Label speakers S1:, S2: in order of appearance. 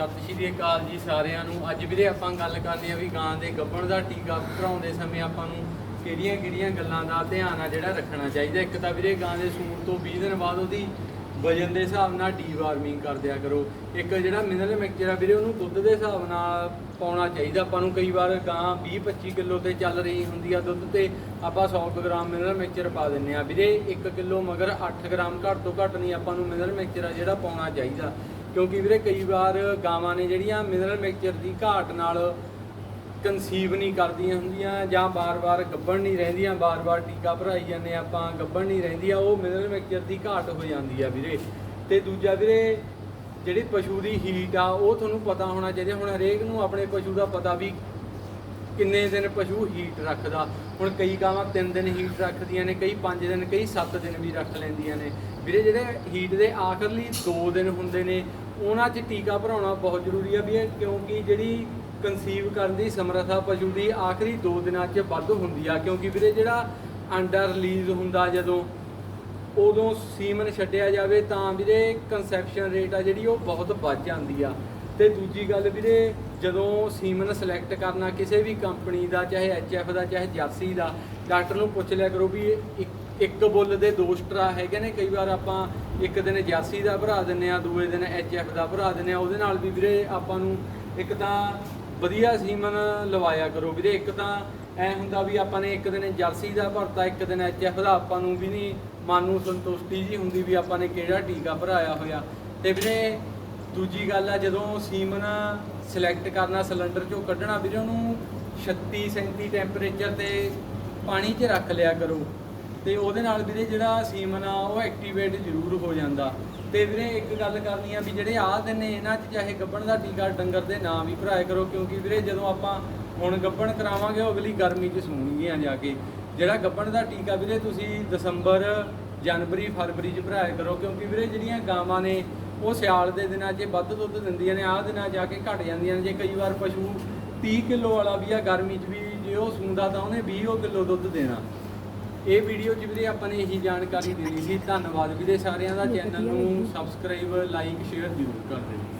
S1: ਸਤਿ ਸ਼੍ਰੀ ਅਕਾਲ ਜੀ ਸਾਰਿਆਂ ਨੂੰ। ਅੱਜ ਵੀਰੇ ਆਪਾਂ ਗੱਲ ਕਰਨੀ ਆ ਵੀ ਗਾਂ ਦੇ ਗੱਭਣ ਦਾ ਟੀਕਾ ਭਰਾਉਂਦੇ ਸਮੇਂ ਆਪਾਂ ਨੂੰ ਕਿਹੜੀਆਂ ਕਿਹੜੀਆਂ ਗੱਲਾਂ ਦਾ ਧਿਆਨ ਆ ਜਿਹੜਾ ਰੱਖਣਾ ਚਾਹੀਦਾ ਇੱਕ ਤਾਂ ਵੀਰੇ ਗਾਂ ਦੇ ਸੂਣ ਤੋਂ 20 ਦਿਨ ਬਾਅਦ ਉਹਦੀ ਵਜਨ ਦੇ ਹਿਸਾਬ ਨਾਲ ਡੀਵਾਰਮਿੰਗ ਕਰ ਦਿਆ ਕਰੋ। ਇੱਕ ਜਿਹੜਾ ਮਿਨਰਲ ਮਿਕਸਚਰ ਆ ਵੀਰੇ ਉਹਨੂੰ ਦੁੱਧ ਦੇ ਹਿਸਾਬ ਨਾਲ ਪਾਉਣਾ ਚਾਹੀਦਾ। ਆਪਾਂ ਨੂੰ ਕਈ ਵਾਰ ਗਾਂ 20 25 ਕਿਲੋ ਤੇ ਚੱਲ ਰਹੀ ਹੁੰਦੀ ਆ ਦੁੱਧ ਤੇ ਆਪਾਂ 100 ਕੁ ਗ੍ਰਾਮ ਮਿਨਰਲ ਮਿਕਸਚਰ ਪਾ ਦਿੰਨੇ ਆ। ਵੀਰੇ 1 ਕਿਲੋ ਮਗਰ 8 ਗ੍ਰਾਮ ਘੱਟ ਤੋਂ ਘੱਟ ਨਹੀਂ ਆਪਾਂ ਨੂੰ ਮਿਨਰਲ ਮਿਕਸਚਰ ਆ ਜਿਹੜਾ ਪਾਉਣਾ ਚਾਹੀਦਾ। ਕਿਉਂਕਿ ਵੀਰੇ ਕਈ ਵਾਰ ਗਾਵਾਂ ਨੇ ਜਿਹੜੀਆਂ ਮਿਨਰਲ ਮਿਕਸਚਰ ਦੀ ਘਾਟ ਨਾਲ ਕਨਸੀਵ ਨਹੀਂ ਕਰਦੀਆਂ ਹੁੰਦੀਆਂ ਜਾਂ ਬਾਰ-ਬਾਰ ਗੱਭਣ ਨਹੀਂ ਰਹਿੰਦੀਆਂ ਬਾਰ-ਬਾਰ ਟੀਕਾ ਭਰਾਈ ਜਾਂਦੇ ਆਪਾਂ ਗੱਭਣ ਨਹੀਂ ਰਹਿੰਦੀਆਂ, ਉਹ ਮਿਨਰਲ ਮਿਕਸਚਰ ਦੀ ਘਾਟ ਹੋ ਜਾਂਦੀ ਆ ਵੀਰੇ। ਤੇ ਦੂਜਾ ਵੀਰੇ, ਜਿਹੜੀ ਪਸ਼ੂ ਦੀ ਹੀਟ ਆ, ਉਹ ਤੁਹਾਨੂੰ ਪਤਾ ਹੋਣਾ ਚਾਹੀਦਾ, ਹੁਣ ਹਰੇਕ ਨੂੰ ਆਪਣੇ ਪਸ਼ੂ ਦਾ ਪਤਾ ਵੀ ਕਿੰਨੇ ਦਿਨ ਪਸ਼ੂ ਹੀਟ ਰੱਖਦਾ? ਹੁਣ ਕਈ ਗਾਵਾਂ 3 ਦਿਨ ਹੀਟ ਰੱਖਦੀਆਂ ਨੇ, ਕਈ 5 ਦਿਨ, ਕਈ 7 ਦਿਨ ਵੀ ਰੱਖ ਲੈਂਦੀਆਂ ਨੇ। ਵੀਰੇ, ਜਿਹੜੇ ਹੀਟ ਦੇ ਆਖਰਲੀ 2 ਦਿਨ ਹੁੰਦੇ ਨੇ, ਉਹਨਾਂ 'ਚ ਟੀਕਾ ਭਰਾਉਣਾ ਬਹੁਤ ਜ਼ਰੂਰੀ ਆ ਵੀ ਇਹ ਕਿਉਂਕਿ ਜਿਹੜੀ ਕਨਸੀਵ ਕਰਨ ਦੀ ਸਮਰੱਥਾ ਪਸ਼ੂ ਦੀ ਆਖਰੀ 2 ਦਿਨਾਂ 'ਚ ਵੱਧ ਹੁੰਦੀ ਆ। ਕਿਉਂਕਿ ਵੀਰੇ, ਜਿਹੜਾ ਅੰਡਾ ਰਿਲੀਜ਼ ਹੁੰਦਾ ਜਦੋਂ ਉਦੋਂ ਸੀਮਨ ਛੱਡਿਆ ਜਾਵੇ ਤਾਂ ਵੀਰੇ ਕਨਸੈਪਸ਼ਨ ਰੇਟ ਆ ਜਿਹੜੀ ਉਹ ਬਹੁਤ ਵੱਧ ਜਾਂਦੀ ਆ। ਤੇ ਦੂਜੀ ਗੱਲ ਵੀਰੇ, ਜਦੋਂ ਸੀਮਨ ਸਿਲੈਕਟ ਕਰਨਾ ਕਿਸੇ ਵੀ ਕੰਪਨੀ ਦਾ, ਚਾਹੇ ਐਚਐਫ ਦਾ, ਚਾਹੇ ਜਰਸੀ ਦਾ ਡਾਕਟਰ ਨੂੰ ਪੁੱਛ ਲਿਆ ਕਰੋ ਵੀ ਇੱਕ ਬੁੱਲ ਦੇ ਦੋ ਸਟਰਾ ਹੈਗੇ ਨੇ, ਕਈ ਵਾਰ ਆਪਾਂ ਇੱਕ ਦਿਨ ਜਰਸੀ ਦਾ ਭਰਾ ਦਿੰਨੇ ਆ ਦੂਏ ਦਿਨ ਐਚਐਫ ਦਾ ਭਰਾ ਦਿੰਨੇ ਆ ਉਹਦੇ ਨਾਲ ਵੀ ਵੀਰੇ ਆਪਾਂ ਨੂੰ ਇੱਕ ਤਾਂ ਵਧੀਆ ਸੀਮਨ ਲਵਾਇਆ ਕਰੋ ਵੀਰੇ, ਇੱਕ ਤਾਂ ਐ ਹੁੰਦਾ ਵੀ ਆਪਾਂ ਨੇ ਇੱਕ ਦਿਨ ਜਰਸੀ ਦਾ ਭਰਤਾ, ਇੱਕ ਦਿਨ ਐਚਐਫ ਦਾ, ਆਪਾਂ ਨੂੰ ਵੀ ਨਹੀਂ ਮਨ ਨੂੰ ਸੰਤੁਸ਼ਟੀ ਜੀ ਹੁੰਦੀ ਵੀ ਆਪਾਂ ਨੇ ਕਿਹੜਾ ਟੀਕਾ ਭਰਾਇਆ ਹੋਇਆ। ਤੇ ਵੀਰੇ ਦੂਜੀ ਗੱਲ ਆ, ਜਦੋਂ ਸੀਮਨ ਸਿਲੈਕਟ ਕਰਨਾ ਸਿਲੰਡਰ ਚੋਂ ਕੱਢਣਾ, ਵੀਰੇ ਉਹਨੂੰ 36 37 ਟੈਂਪਰੇਚਰ ਤੇ ਪਾਣੀ 'ਚ ਰੱਖ ਲਿਆ ਕਰੋ। ਤੇ ਉਹਦੇ ਨਾਲ ਵੀਰੇ ਜਿਹੜਾ ਸੀਮਨ ਆ, ਉਹ ਐਕਟੀਵੇਟ ਜ਼ਰੂਰ ਹੋ ਜਾਂਦਾ। ਤੇ ਵੀਰੇ ਇੱਕ ਗੱਲ ਕਰਨੀ ਆ ਵੀ ਜਿਹੜੇ ਆਹ ਦਿਨ ਨੇ ਇਹਨਾਂ 'ਚ ਚਾਹੇ ਗੱਬਣ ਦਾ ਟੀਕਾ ਡੰਗਰ ਦੇ ਨਾਂ ਵੀ ਭਰਾਇਆ ਕਰੋ, ਕਿਉਂਕਿ ਵੀਰੇ ਜਦੋਂ ਆਪਾਂ ਹੁਣ ਗੱਬਣ ਕਰਾਵਾਂਗੇ, ਉਹ ਅਗਲੀ ਗਰਮੀ 'ਚ ਸੂਣਗੀਆਂ ਜਾ ਕੇ। ਜਿਹੜਾ ਗੱਬਣ ਦਾ ਟੀਕਾ ਵੀਰੇ ਤੁਸੀਂ ਦਸੰਬਰ, ਜਨਵਰੀ, ਫਰਵਰੀ 'ਚ ਭਰਾਇਆ ਕਰੋ, ਕਿਉਂਕਿ ਵੀਰੇ ਜਿਹੜੀਆਂ ਗਾਵਾਂ ਨੇ ਉਹ ਸਿਆਲ ਦੇ ਦਿਨਾਂ 'ਚ ਵੱਧ ਦੁੱਧ ਦਿੰਦੀਆਂ ਨੇ ਆਹ ਦਿਨਾਂ ਜਾ ਕੇ ਘਟ ਜਾਂਦੀਆਂ ਨੇ। ਜੇ ਕਈ ਵਾਰ ਪਸ਼ੂ 30 ਕਿਲੋ ਵਾਲਾ ਵੀ ਆ ਗਰਮੀ 'ਚ ਵੀ ਜੇ ਉਹ ਸੂੰਦਾ ਤਾਂ ਉਹਨੇ 20 ਕਿਲੋ ਦੁੱਧ ਦੇਣਾ। ਇਹ ਵੀਡੀਓ 'ਚ ਵੀਰੇ ਆਪਾਂ ਨੇ ਇਹੀ ਜਾਣਕਾਰੀ ਦੇਣੀ ਸੀ। ਧੰਨਵਾਦ ਵੀਰੇ ਸਾਰਿਆਂ ਦਾ। ਚੈਨਲ ਨੂੰ ਸਬਸਕ੍ਰਾਈਬ ਲਾਈਕ ਸ਼ੇਅਰ ਜ਼ਰੂਰ ਕਰ ਦਿਓ।